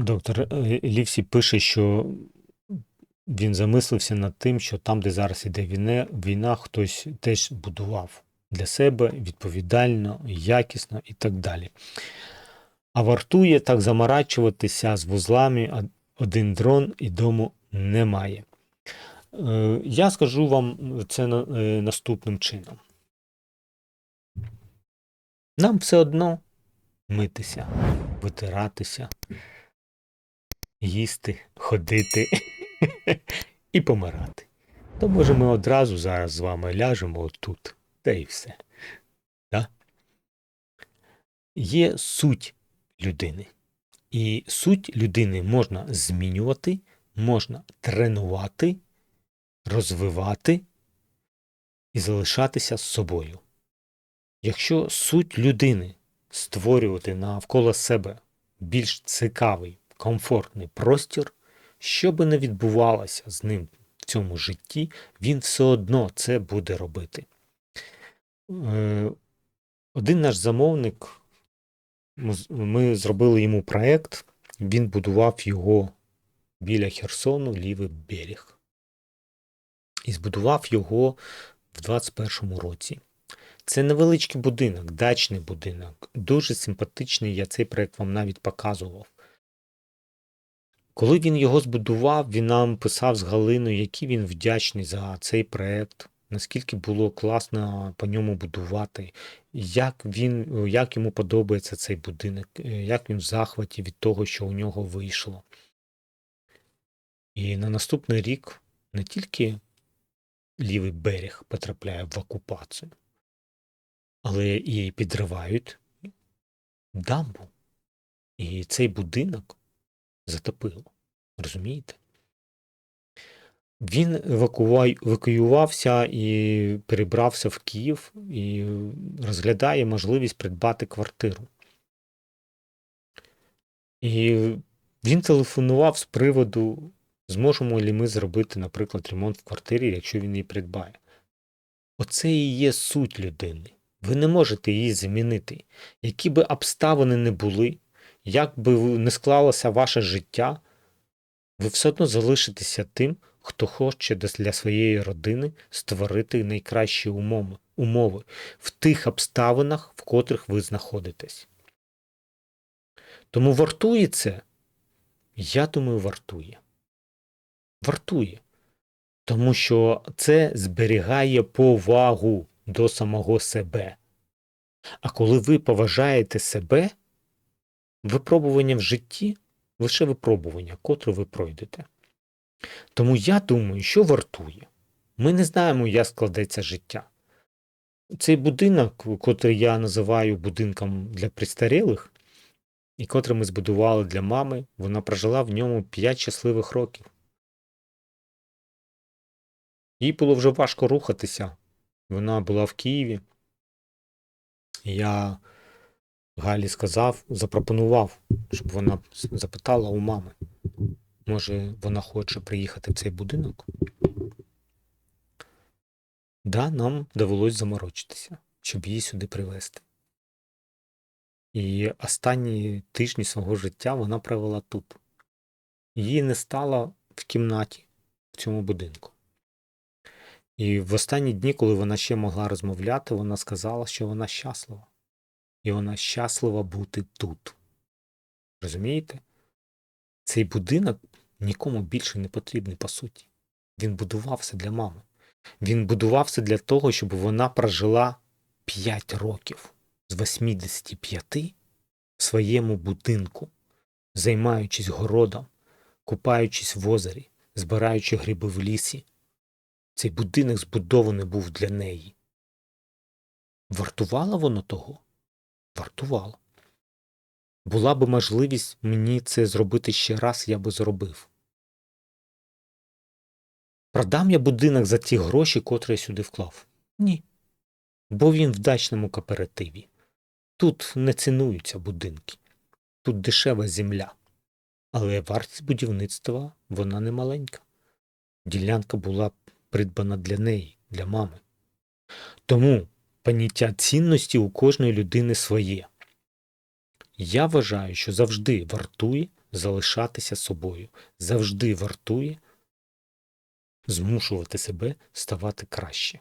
Доктор е, Лівсі пише, що він замислився над тим, що там, де зараз іде війна, війна, хтось теж будував для себе відповідально, якісно і так далі. А вартує так заморачуватися з вузлами, один дрон і дому немає. Е, Я скажу вам це е, наступним чином. Нам все одно митися, витиратися, їсти, ходити і помирати. То може ми одразу зараз з вами ляжемо отут, та і все. Да? Є суть людини. І суть людини можна змінювати, можна тренувати, розвивати і залишатися з собою. Якщо суть людини створювати навколо себе більш цікавий, комфортний простір, що би не відбувалося з ним в цьому житті, він все одно це буде робити. Е, Один наш замовник, ми зробили йому проєкт, він будував його біля Херсону, лівий берег. І збудував його в 21-му році. Це невеличкий будинок, дачний будинок. Дуже симпатичний, я цей проєкт вам навіть показував. Коли він його збудував, він нам писав з Галиною, який він вдячний за цей проєкт, наскільки було класно по ньому будувати, як, він, як йому подобається цей будинок, е, як він в захваті від того, що у нього вийшло. І на наступний рік не тільки лівий берег потрапляє в окупацію, але і підривають дамбу. І цей будинок затопило. Розумієте? Він евакуювався і перебрався в Київ і розглядає можливість придбати квартиру. І він телефонував з приводу, зможемо ли ми зробити, наприклад, ремонт в квартирі, якщо він її придбає. Оце і є суть людини. Ви не можете її змінити. Які би обставини не були, як би не склалося ваше життя, ви все одно залишитеся тим, хто хоче для своєї родини створити найкращі умови, умови в тих обставинах, в котрих ви знаходитесь. Тому вартує це? Я думаю, вартує. Вартує. Тому що це зберігає повагу до самого себе. А коли ви поважаєте себе, випробування в житті лише випробування, котре ви пройдете. Тому я думаю, що вартує. Ми не знаємо, як складеться життя. Цей будинок, котрий я називаю будинком для престарілих, і котрий ми збудували для мами, вона прожила в ньому 5 щасливих років. Їй було вже важко рухатися. Вона була в Києві. Я Галі сказав, запропонував, щоб вона запитала у мами, може, вона хоче приїхати в цей будинок. Да, нам довелось заморочитися, щоб її сюди привезти. І останні тижні свого життя вона провела тут. Її не стало в кімнаті в цьому будинку. І в останні дні, коли вона ще могла розмовляти, вона сказала, що вона щаслива. І вона щаслива бути тут. Розумієте? Цей будинок нікому більше не потрібний, по суті. Він будувався для мами. Він будувався для того, щоб вона прожила 5 років з 85 в своєму будинку, займаючись городом, купаючись в озері, збираючи гриби в лісі. Цей будинок збудований був для неї. Вартувало воно того? Вартувало. Була би можливість мені це зробити ще раз, я би зробив. Продам я будинок за ті гроші, котрі я сюди вклав? Ні. Бо він в дачному кооперативі. Тут не цінуються будинки, тут дешева земля. Але вартість будівництва вона не маленька. Ділянка була придбана для неї, для мами. Тому поняття цінності у кожної людини своє. Я вважаю, що завжди вартує залишатися собою, завжди вартує змушувати себе ставати краще.